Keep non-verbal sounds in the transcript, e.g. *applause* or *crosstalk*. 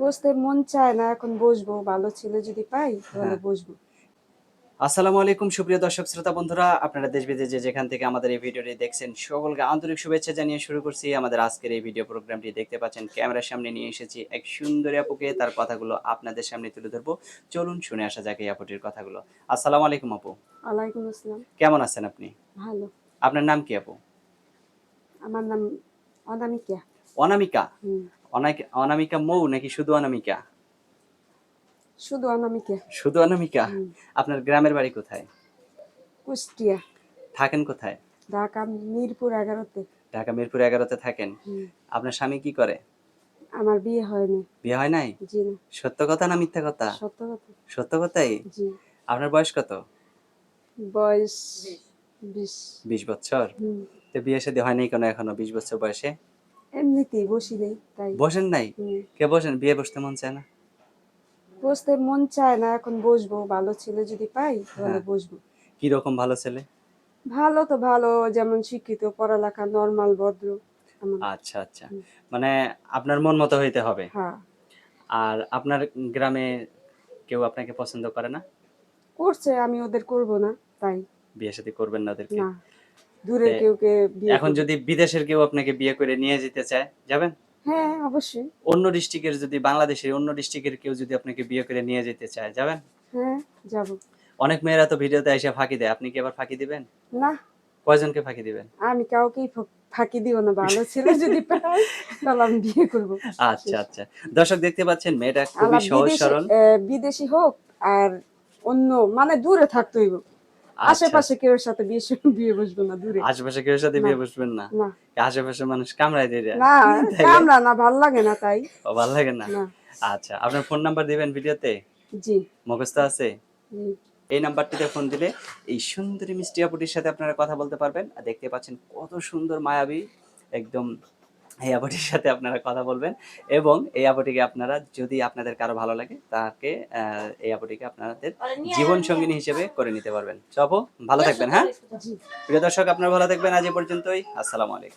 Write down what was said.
বসতে মন চায় না এখন বসবো ভালো ছেলে যদি পাই তাহলে হ্যাঁ। বসবো। আসসালামু আলাইকুম সুপ্রিয় দর্শক শ্রোতা বন্ধুরা আপনারা দেশ বিদেশে যেখান থেকে আমাদের এই ভিডিওটি দেখছেন সকলকে আন্তরিক শুভেচ্ছা জানিয়ে শুরু করছি। আমাদের আজকের এই ভিডিও প্রোগ্রামটি দেখতে পাচ্ছেন ক্যামেরার সামনে নিয়ে এসেছি এক সুন্দরী আপুকে তার কথাগুলো আপনাদের সামনে তুলে ধরবো। চলুন শুনে আসা যাক এই আপুটির কথাগুলো। আসসালামু আলাইকুম আপু। ওয়ালাইকুম আসসালাম। কেমন আছেন আপনি? ভালো। আপনার নাম কি আপু? আমার নাম অনামিকা। অনামিকা? অনামিকা মৌ নাকি শুধু অনামিকা? শুধু অনামিকা। শুধু অনামিকা? আপনার গ্রামের বাড়ি কোথায়? কুষ্টিয়া। থাকেন কোথায়? ঢাকা মিরপুর এগারোতে। ঢাকা মিরপুর এগারোতে থাকেন? আপনার স্বামী কি করে? আমার বিয়ে হয়নি। বিয়ে হয় নাই? জি না। সত্য কথা না মিথ্যা কথা? সত্য কথা। সত্য কথাই? জি। আপনার বয়স কত? বয়স বিশ। বিশ বছর? তো বিয়ে শাদী হয়নি কেন এখনও? বিশ বছর বয়সে? এমনিতেই বসি নেই তাই। বসেন নাই? কে বসেন? বিয়ে বসতে মন চায় না? বসতে মন চায় না এখন বসবো। ভালো ছেলে যদি পাই তাহলে হ্যাঁ। বসবো। কি রকম ভালো ছেলে? ভালো তো ভালো যেমন শিক্ষিত পড়ালেখা নরমাল ভদ্র আচ্ছা আচ্ছা। মানে আপনার মন মতো হইতে হবে। হ্যাঁ। আর আপনার গ্রামে কেউ আপনাকে পছন্দ করে না? করছে আমি ওদের করব না তাই। বিয়ে শাদী করবেন না ওদেরকে? না দূরে তে- কেউ কে এখন যদি বিদেশের কেউ আপনাকে বিয়ে করে নিয়ে যেতে চায় যাবেন? হ্যাঁ অবশ্যই। অন্য ডিস্ট্রিক্টের যদি বাংলাদেশের অন্য ডিস্ট্রিক্টের কেউ যদি আপনাকে বিয়ে করে নিয়ে যেতে চায় যাবেন? হ্যাঁ যাব। অনেক মেয়েরা তো ভিডিওতে এসে ফাঁকি দেয়। আপনি কি আবার ফাঁকি দিবেন? না। কয়জনকে ফাঁকি দিবেন? আমি কাউকেই ফাঁকি দিব না। ভালো ছেলে যদি *laughs* পাই তাহলে আমি বিয়ে করব। আচ্ছা আচ্ছা। দর্শক দেখতে পাচ্ছেন মেয়েটা খুবই সহজ বিদেশি সরল বিদেশি হোক আর অন্য মানে দূরে থাকতে হইব। আশেপাশে কেউ সাথে বিয়ে বিয়ে বসবো না দূরে। আশেপাশে কেউ সাথে না। বিয়ে বসবেন না? আশেপাশে মানুষ কামড়ায় দিয়ে না? কামরা না ভালো লাগে না তাই। ও, ভালো লাগে না? না। আচ্ছা আপনার ফোন নাম্বার দিবেন ভিডিওতে? জি। মুখস্থ আছে? এই নাম্বারটিতে ফোন দিলে এই সুন্দরী মিষ্টি আপুটির সাথে আপনারা কথা বলতে পারবেন। আর দেখতে পাচ্ছেন কত সুন্দর মায়াবী একদম এই অ্যাপটির সাথে আপনারা কথা বলবেন এবং এই অ্যাপটিকে আপনারা যদি আপনাদের কারও ভালো লাগে তাকে আহ, এই অ্যাপটিকে আপনাদের জীবন সঙ্গিনী হিসেবে করে নিতে পারবেন। সব ভালো থাকবেন হ্যাঁ? প্রিয় দর্শক আপনারা ভালো থাকবেন আজ এ পর্যন্তই। আসসালামু আলাইকুম।